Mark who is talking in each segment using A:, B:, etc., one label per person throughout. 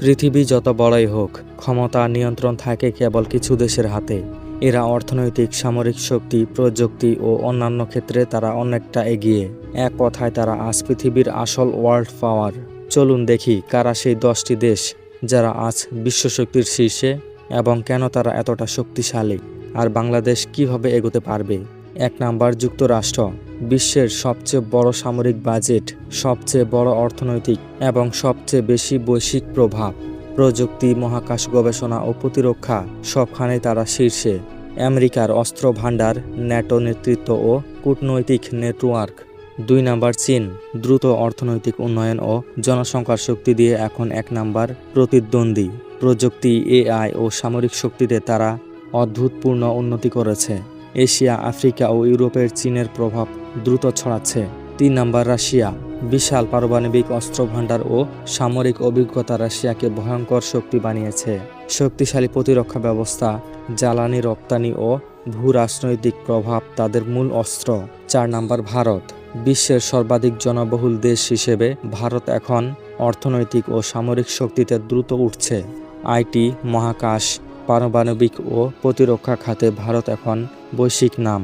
A: পৃথিবী যত বড়ই হোক, ক্ষমতা নিয়ন্ত্রণ থাকে কেবল কিছু দেশের হাতে। এরা অর্থনৈতিক, সামরিক শক্তি, প্রযুক্তি ও অন্যান্য ক্ষেত্রে তারা অনেকটা এগিয়ে। এক কথায় তারা আজ পৃথিবীর আসল ওয়ার্ল্ড পাওয়ার। চলুন দেখি কারা সেই দশটি দেশ যারা আজ বিশ্বশক্তির শীর্ষে এবং কেন তারা এতটা শক্তিশালী। আর বাংলাদেশ কীভাবে এগোতে পারবে? এক নাম্বার যুক্তরাষ্ট্র, বিশ্বের সবচেয়ে বড় সামরিক বাজেট, সবচেয়ে বড় অর্থনৈতিক এবং সবচেয়ে বেশি বৈশ্বিক প্রভাব, প্রযুক্তি, মহাকাশ গবেষণা ও প্রতিরক্ষা সবখানে তারা শীর্ষে। আমেরিকার অস্ত্র ভাণ্ডার ন্যাটো নেতৃত্ব ও কূটনৈতিক নেটওয়ার্ক। দুই নাম্বার চীন, দ্রুত অর্থনৈতিক উন্নয়ন ও জনসংখ্যার শক্তি দিয়ে এখন এক নাম্বার প্রতিদ্বন্দ্বী। প্রযুক্তি, এআই ও সামরিক শক্তিতে তারা অদ্ভুতপূর্ণ উন্নতি করেছে। এশিয়া, আফ্রিকা ও ইউরোপের চীনের প্রভাব দ্রুত ছড়াচ্ছে। তিন নাম্বার, রাশিয়া। বিশাল পারমাণবিক অস্ত্র ভাণ্ডার ও সামরিক অভিজ্ঞতা রাশিয়াকে ভয়ঙ্কর শক্তি বানিয়েছে। শক্তিশালী প্রতিরক্ষা ব্যবস্থা, জ্বালানি রপ্তানি ও ভূ রাজনৈতিক প্রভাব তাদের মূল অস্ত্র। চার নাম্বার, ভারত। বিশ্বের সর্বাধিক জনবহুল দেশ হিসেবে ভারত এখন অর্থনৈতিক ও সামরিক শক্তিতে দ্রুত উঠছে। আইটি, মহাকাশ পারমাণবিক ও প্রতিরক্ষা খাতে ভারত এখন বৈশ্বিক নাম।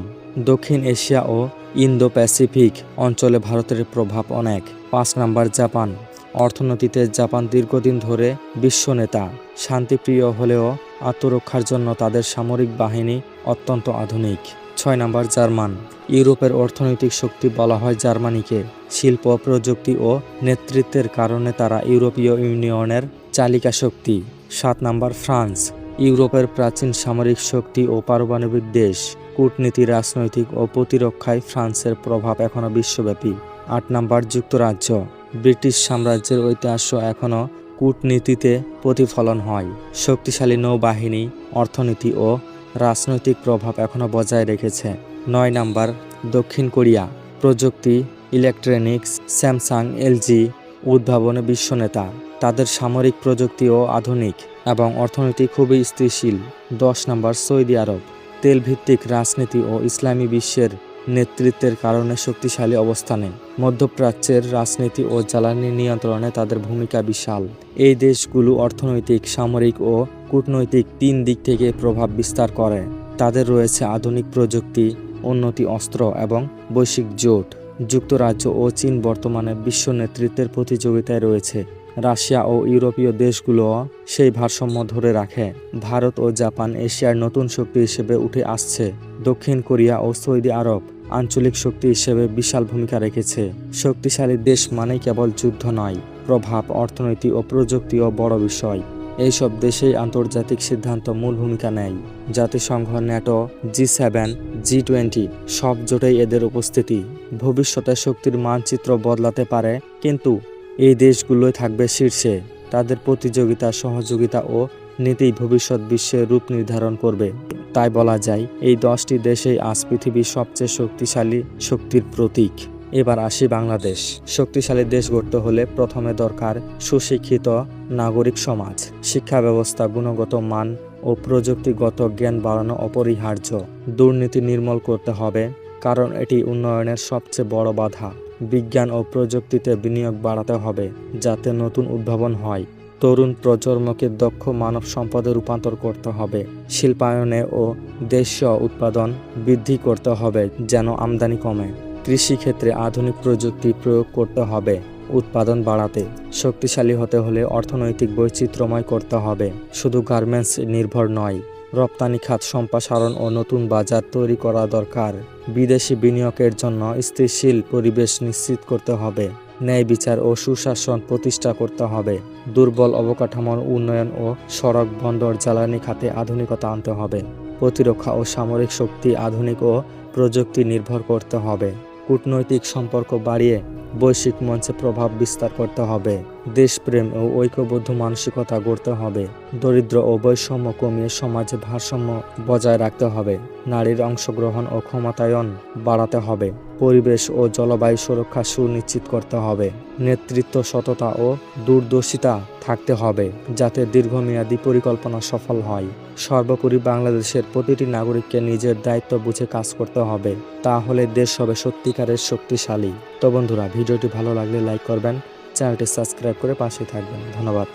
A: দক্ষিণ এশিয়া ও ইন্দো প্যাসিফিক অঞ্চলে ভারতের প্রভাব অনেক। পাঁচ নাম্বার জাপান। অর্থনীতিতে জাপান দীর্ঘদিন ধরে বিশ্ব নেতা। শান্তিপ্রিয় হলেও আত্মরক্ষার জন্য তাদের সামরিক বাহিনী অত্যন্ত আধুনিক। ছয় নাম্বার জার্মান। ইউরোপের অর্থনৈতিক শক্তি বলা হয় জার্মানিকে। শিল্প, প্রযুক্তি ও নেতৃত্বের কারণে তারা ইউরোপীয় ইউনিয়নের চালিকা শক্তি সাত নাম্বার ফ্রান্স। ইউরোপের প্রাচীন সামরিক শক্তি ও পারমাণবিক দেশ, কূটনীতি, রাজনৈতিক ও প্রতিরক্ষায় ফ্রান্সের প্রভাব এখনও বিশ্বব্যাপী। আট নাম্বার যুক্তরাজ্য, ব্রিটিশ সাম্রাজ্যের ঐতিহাস্য এখনও কূটনীতিতে প্রতিফলন হয়। শক্তিশালী নৌবাহিনী, অর্থনীতি ও রাজনৈতিক প্রভাব এখনও বজায় রেখেছে। নয় নাম্বার দক্ষিণ কোরিয়া, প্রযুক্তি, ইলেকট্রনিক্স, স্যামসাং, এলজি, উদ্ভাবনে বিশ্বনেতা তাদের সামরিক প্রযুক্তিও আধুনিক এবং অর্থনীতি খুবই স্থিতিশীল। দশ নম্বর, সৌদি আরব। তেল ভিত্তিক রাজনীতি ও ইসলামী বিশ্বের নেতৃত্বের কারণে শক্তিশালী অবস্থানে। মধ্যপ্রাচ্যের রাজনীতি ও জ্বালানি নিয়ন্ত্রণে তাদের ভূমিকা বিশাল। এই দেশগুলো অর্থনৈতিক, সামরিক ও কূটনৈতিক তিন দিক থেকে প্রভাব বিস্তার করে। তাদের রয়েছে আধুনিক প্রযুক্তি, উন্নতি অস্ত্র এবং বৈশ্বিক জোট। যুক্তরাজ্য ও চীন বর্তমানে বিশ্ব নেতৃত্বের প্রতিযোগিতায় রয়েছে। রাশিয়া ও ইউরোপীয় দেশগুলো সেই ভারসাম্য ধরে রাখে। ভারত ও জাপান এশিয়ার নতুন শক্তি হিসেবে উঠে আসছে। দক্ষিণ কোরিয়া ও সৌদি আরব আঞ্চলিক শক্তি হিসেবে বিশাল ভূমিকা রেখেছে। শক্তিশালী দেশ মানেই কেবল যুদ্ধ নয়, প্রভাব, অর্থনীতি ও প্রযুক্তিও বড় বিষয়। এইসব দেশেই আন্তর্জাতিক সিদ্ধান্ত মূল ভূমিকা নেয়। জাতিসংঘ, NATO, G seven, G twenty সব জোটেই এদের উপস্থিতি। ভবিষ্যতে শক্তির মানচিত্র বদলাতে পারে, কিন্তু এই দেশগুলোই থাকবে শীর্ষে। তাদের প্রতিযোগিতা, সহযোগিতা ও নীতি ভবিষ্যৎ বিশ্বের রূপ নির্ধারণ করবে। তাই বলা যায়, এই দশটি দেশেই আজ পৃথিবীর সবচেয়ে শক্তিশালী শক্তির প্রতীক। এবার আসি বাংলাদেশ। শক্তিশালী দেশ গড়তে হলে প্রথমে দরকার সুশিক্ষিত নাগরিক সমাজ। শিক্ষা ব্যবস্থা, গুণগত মান ও প্রযুক্তিগত জ্ঞান বাড়ানো অপরিহার্য। দুর্নীতি নির্মূল করতে হবে, কারণ এটি উন্নয়নের সবচেয়ে বড় বাধা। বিজ্ঞান ও প্রযুক্তিতে বিনিয়োগ বাড়াতে হবে যাতে নতুন উদ্ভাবন হয়। তরুণ প্রজন্মকে দক্ষ মানব সম্পদে রূপান্তর করতে হবে। শিল্পায়নে ও দেশীয় উৎপাদন বৃদ্ধি করতে হবে যেন আমদানি কমে। কৃষিক্ষেত্রে আধুনিক প্রযুক্তি প্রয়োগ করতে হবে উৎপাদন বাড়াতে। শক্তিশালী হতে হলে অর্থনৈতিক বৈচিত্র্যময় করতে হবে। শুধু গার্মেন্টস নির্ভর নয় রপ্তানি খাত সম্প্রসারণ ও নতুন বাজার তৈরি করা দরকার। বিদেশি বিনিয়োগের জন্য স্থিতিশীল পরিবেশ নিশ্চিত করতে হবে। ন্যায় বিচার ও সুশাসন প্রতিষ্ঠা করতে হবে। দুর্বল অবকাঠামোর উন্নয়ন ও সড়ক বন্দর জ্বালানি খাতে আধুনিকতা আনতে হবে। প্রতিরক্ষা ও সামরিক শক্তি আধুনিক ও প্রযুক্তি নির্ভর করতে হবে। কূটনৈতিক সম্পর্ক বাড়িয়ে বৈশ্বিক মঞ্চে প্রভাব বিস্তার করতে হবে। দেশপ্রেম ও ঐক্যবদ্ধ মানসিকতা গড়তে হবে। দরিদ্র ও বৈষম্য কমিয়ে সমাজে ভারসাম্য বজায় রাখতে হবে। নারীর অংশগ্রহণ ও ক্ষমতায়ন বাড়াতে হবে। পরিবেশ ও জলবায়ু সুরক্ষা সুনিশ্চিত করতে হবে। নেতৃত্ব সততা ও দূরদর্শিতা থাকতে হবে, যাতে দীর্ঘমেয়াদী পরিকল্পনা সফল হয়। সর্বোপরি বাংলাদেশের প্রতিটি নাগরিককে নিজের দায়িত্ব বুঝে কাজ করতে হবে, তাহলে দেশ হবে সত্যিকারের শক্তিশালী। তো বন্ধুরা, ভিডিওটি ভালো লাগলে লাইক করবেন, চ্যানেলটি সাবস্ক্রাইব করে পাশে থাকবেন। ধন্যবাদ।